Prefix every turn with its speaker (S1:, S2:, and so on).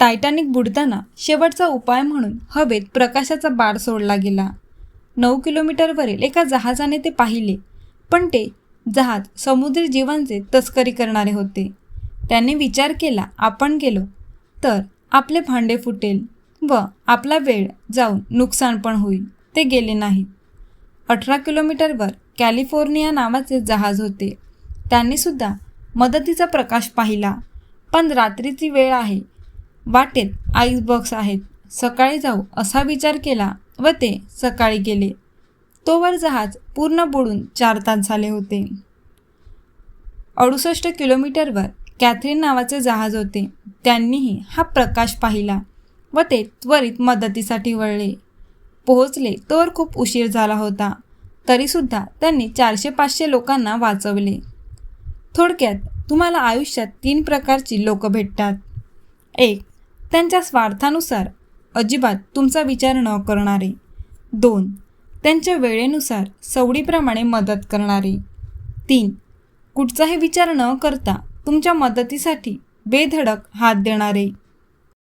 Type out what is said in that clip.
S1: Titanic बुडताना शेवटचा उपाय म्हणून हवेत प्रकाशाचा बार सोडला गेला. नऊ किलोमीटरवरील एका जहाजाने ते पाहिले पण ते जहाज समुद्री जीवांचे तस्करी करणारे होते. त्याने विचार केला आपण गेलो तर आपले भांडे फुटेल व आपला वेळ जाऊन नुकसान पण होईल ते गेले नाहीत अठरा किलोमीटरवर कॅलिफोर्निया नावाचे जहाज होते. त्यांनीसुद्धा मदतीचा प्रकाश पाहिला पण रात्रीची वेळ आहे वाटेत आईसबॉक्स आहेत. सकाळी जाऊ असा विचार केला व ते सकाळी गेले. तोवर जहाज पूर्ण बुडून चार तास झाले होते. अडुसष्ट किलोमीटरवर कॅथरीन नावाचे जहाज होते. त्यांनीही हा प्रकाश पाहिला व ते त्वरित मदतीसाठी वळले. पोहोचले तोवर खूप उशीर झाला होता. तरीसुद्धा त्यांनी चारशे पाचशे लोकांना वाचवले. थोडक्यात तुम्हाला आयुष्यात तीन प्रकारची लोकं भेटतात. एक त्यांच्या स्वार्थानुसार अजिबात तुमचा विचार न करणारे. दोन त्यांच्या वेळेनुसार सवडीप्रमाणे मदत करणारे. तीन कुठचाही विचार न करता तुमच्या मदतीसाठी बेधडक हात देणारे.